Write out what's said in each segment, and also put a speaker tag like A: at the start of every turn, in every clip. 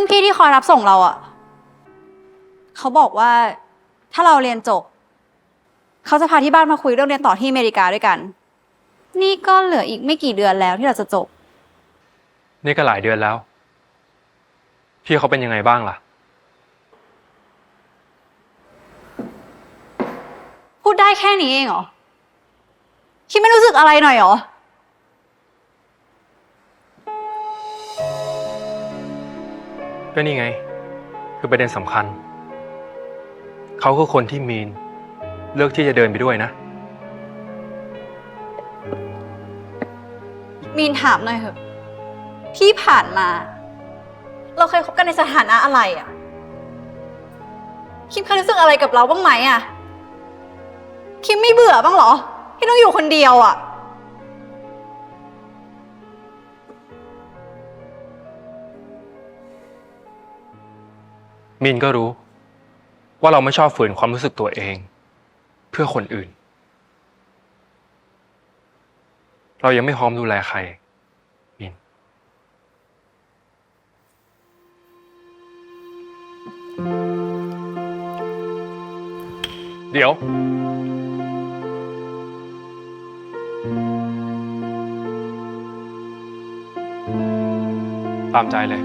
A: รุ่นพี่ที่คอยรับส่งเราอะเขาบอกว่าถ้าเราเรียนจบ เขาจะพาที่บ้านมาคุยเรื่องเรียนต่อที่อเมริกาด้วยกัน นี่ก็เหลืออีกไม่กี่เดือนแล้วที่เราจะจบ
B: นี่ก็หลายเดือนแล้ว พี่เขาเป็นยังไงบ้างล่ะ
A: พูดได้แค่นี้เองเหรอ คิดไม่รู้สึกอะไรหน่อยเหรอ
B: ก็นี่ไง คือประเด็นสำคัญ เขาคือคนที่มีน เลือกที่จะเดินไปด้วยนะ
A: มีนถามหน่อยเถอะ ที่ผ่านมา เราเคยคบกันในสถานะอะไรอะคิมเคยรู้สึกอะไรกับเราบ้างไหมอะคิมไม่เบื่อบ้างเหรอ ที่ต้องอยู่คนเดียวอะ
B: มีนก็รู้ ว่าเราไม่ชอบฝืนความรู้สึกตัวเอง เพื่อคนอื่น เรายังไม่พร้อมดูแลใครมินเดี๋ยว ตามใจเลย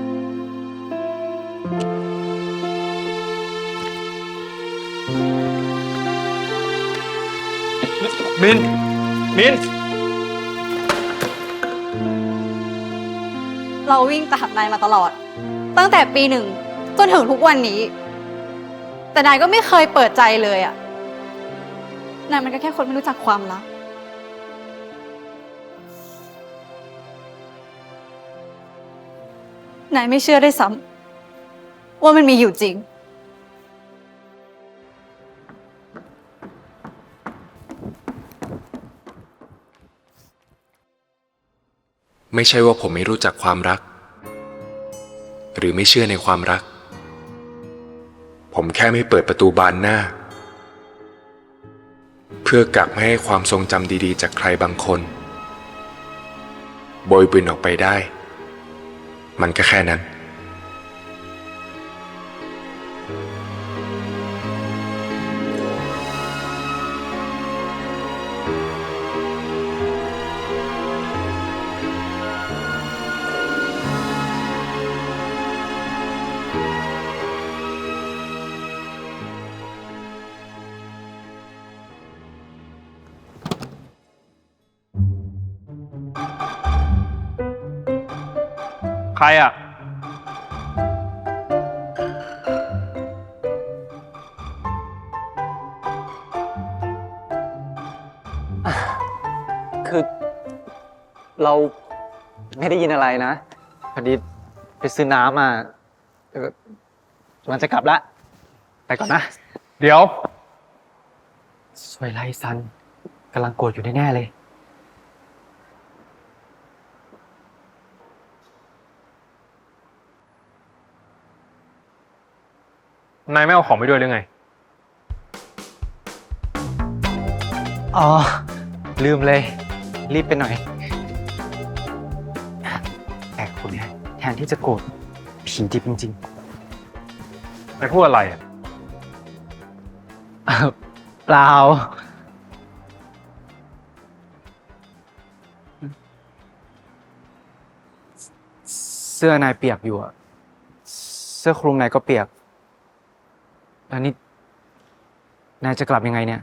B: มิน มิน
A: เราวิ่งตามนายมาตลอด ตั้งแต่ปีหนึ่งจนถึงทุกวันนี้ แต่นายก็ไม่เคยเปิดใจเลยอะนายมันก็แค่คนไม่รู้จักความรัก นายไม่เชื่อได้ซ้ำว่ามันมีอยู่จริง
C: ไม่ใช่ว่าผมไม่รู้จักความรัก หรือไม่เชื่อในความรัก ผมแค่ไม่เปิดประตูบานหน้า เพื่อกักไม่ให้ความทรงจำดีๆ จากใครบางคนโบยบินออกไปได้ มันก็แค่นั้น
B: รอะ
D: คือเราไม่ได้ยินอะไรนะ พอดีไปซื้อน้ำมาเออมันจะกลับละ ไปก่อนนะ
B: เดี๋ยว
D: สวยไรซันกำลังโกรธอยู่แน่ๆเลย
B: นายไม่เอาของไปด้วยหรือไง
D: อ๋อ ลืมเลย รีบไปหน่อย แต่คุณเนี่ยแทนที่จะโกรธผีดิบจริง
B: นายพูดอะไรอะ
D: ๆอ้าวเปล่า เสื้อนายเปียกอยู่อะเสื้อคลุมนายก็เปียก แล้วนี่นายจะกลับยังไงเนี่ย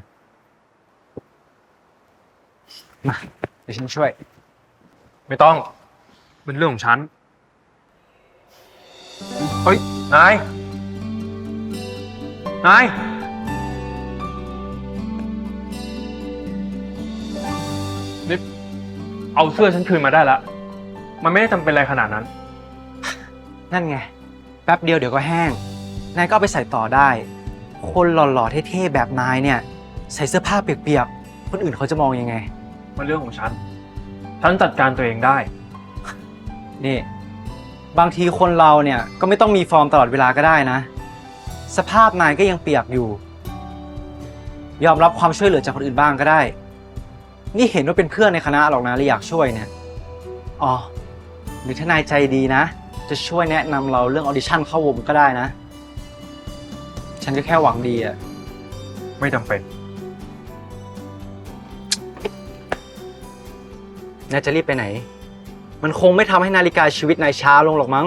D: มาเดี๋ยวฉันช่วย
B: ไม่ต้อง เป็นเรื่องของฉัน เฮ้ย นาย นาย นี่ เอาเสื้อฉันคืนมาได้แล้วมันไม่ได้จำเป็นอะไรขนาดนั้น
D: นั่นไง แป๊บเดียวเดี๋ยวก็แห้ง นายก็เอาไปใส่ต่อได้ คนหล่อๆเท่ๆแบบนายเนี่ย ใส่เสื้อผ้าเปียกๆ คนอื่นเขาจะมองยังไง
B: มันเรื่องของฉัน ฉันจัดการตัวเองได้
D: นี่ บางทีคนเราเนี่ยก็ไม่ต้องมีฟอร์มตลอดเวลาก็ได้นะ สภาพนายก็ยังเปียกอยู่ ยอมรับความช่วยเหลือจากคนอื่นบ้างก็ได้ นี่เห็นว่าเป็นเพื่อนในคณะหรอกนะเลยอยากช่วยเนี่ยอ๋อหรือถ้านายใจดีนะ จะช่วยแนะนำเราเรื่องออดิชั่นเข้าวงก็ได้นะ ฉันก็แค่หวังดีอะ
B: ไม่จำเป็น
D: นายจะรีบไปไหน มันคงไม่ทำให้นาฬิกาชีวิตนายช้าลงหรอกมั้ง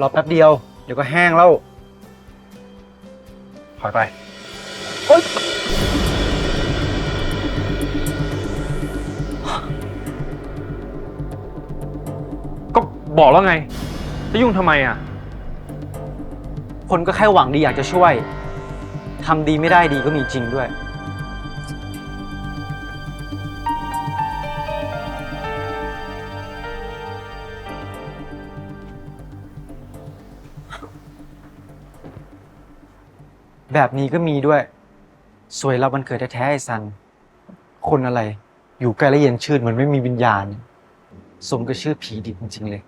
D: รอแป๊บเดียว เดี๋ยวก็แห้งแล้ว
B: ถอยไป ก็บอกแล้วไง จะยุ่งทำไมอะ
D: คนก็แค่หวังดีอยากจะช่วยทำดีไม่ได้ดีก็มีจริงด้วย แบบนี้ก็มีด้วย สวยรับวันเกิดแท้ๆไอ้ซัน คนอะไร อยู่ใกล้และเย็นชื่นเหมือนไม่มีวิญญาณ สมกับชื่อผีดิบจริงๆเลย